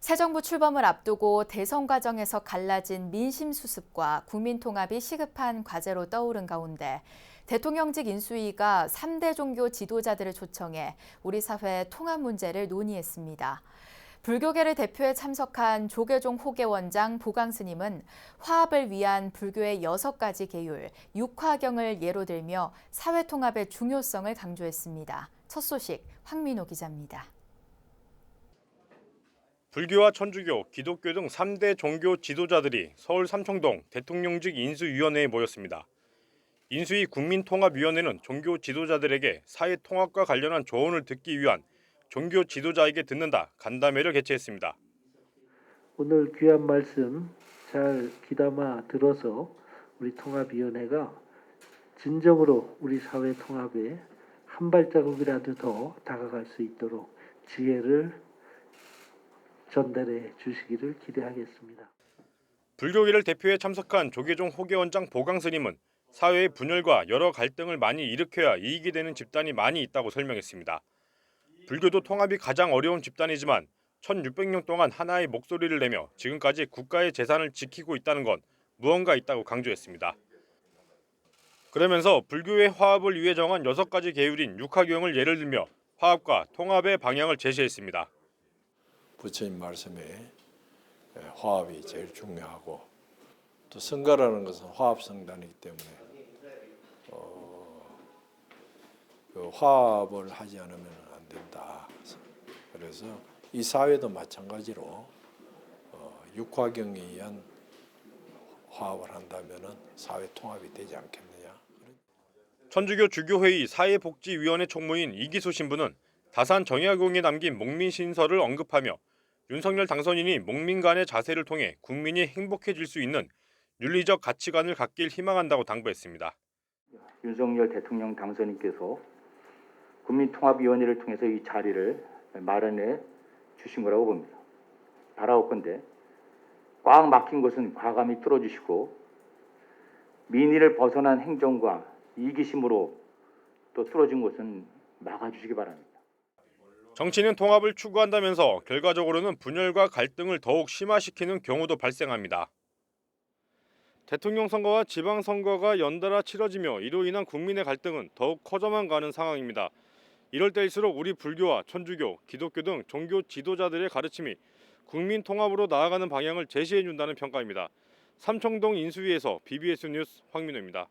새 정부 출범을 앞두고 대선 과정에서 갈라진 민심 수습과 국민 통합이 시급한 과제로 떠오른 가운데 대통령직 인수위가 3대 종교 지도자들을 초청해 우리 사회 통합 문제를 논의했습니다. 불교계를 대표해 참석한 조계종 호계 원장 보강 스님은 화합을 위한 불교의 여섯 가지 계율, 육화경을 예로 들며 사회 통합의 중요성을 강조했습니다. 첫 소식 황민호 기자입니다. 불교와 천주교, 기독교 등 3대 종교 지도자들이 서울 삼청동 대통령직 인수위원회에 모였습니다. 인수위 국민통합위원회는 종교 지도자들에게 사회 통합과 관련한 조언을 듣기 위한 종교 지도자에게 듣는다 간담회를 개최했습니다. 오늘 귀한 말씀 잘 귀담아 들어서 우리 통합위원회가 진정으로 우리 사회 통합에 한 발자국이라도 더 다가갈 수 있도록 지혜를 전달해 주시기를 기대하겠습니다. 불교계를 대표해 참석한 조계종 호계원장 보강스님은 사회의 분열과 여러 갈등을 많이 일으켜야 이익이 되는 집단이 많이 있다고 설명했습니다. 불교도 통합이 가장 어려운 집단이지만 1600년 동안 하나의 목소리를 내며 지금까지 국가의 재산을 지키고 있다는 건 무언가 있다고 강조했습니다. 그러면서 불교의 화합을 위해 정한 여섯 가지 계율인 육화경을 예를 들며 화합과 통합의 방향을 제시했습니다. 부처님 말씀에 예, 화합이 제일 중요하고 또 성가라는 것은 화합 성단이기 때문에 어, 그 화합을 하지 않으면 안 된다. 그래서 이 사회도 마찬가지로 어, 육화경에 의한 화합을 한다면은 사회 통합이 되지 않겠느냐. 천주교 주교회의 사회복지위원회 총무인 이기수 신부는 다산 정약용에 남긴 목민 신서를 언급하며 윤석열 당선인이 목민 간의 자세를 통해 국민이 행복해질 수 있는 윤리적 가치관을 갖길 희망한다고 당부했습니다. 윤석열 대통령 당선인께서 국민통합위원회를 통해서 이 자리를 마련해 주신 거라고 봅니다. 바라옵건대 꽉 막힌 곳은 과감히 뚫어주시고 민의를 벗어난 행정과 이기심으로 또 뚫어진 곳은 막아주시기 바랍니다. 정치는 통합을 추구한다면서 결과적으로는 분열과 갈등을 더욱 심화시키는 경우도 발생합니다. 대통령 선거와 지방 선거가 연달아 치러지며 이로 인한 국민의 갈등은 더욱 커져만 가는 상황입니다. 이럴 때일수록 우리 불교와 천주교, 기독교 등 종교 지도자들의 가르침이 국민 통합으로 나아가는 방향을 제시해 준다는 평가입니다. 삼청동 인수위에서 BBS 뉴스 황민호입니다.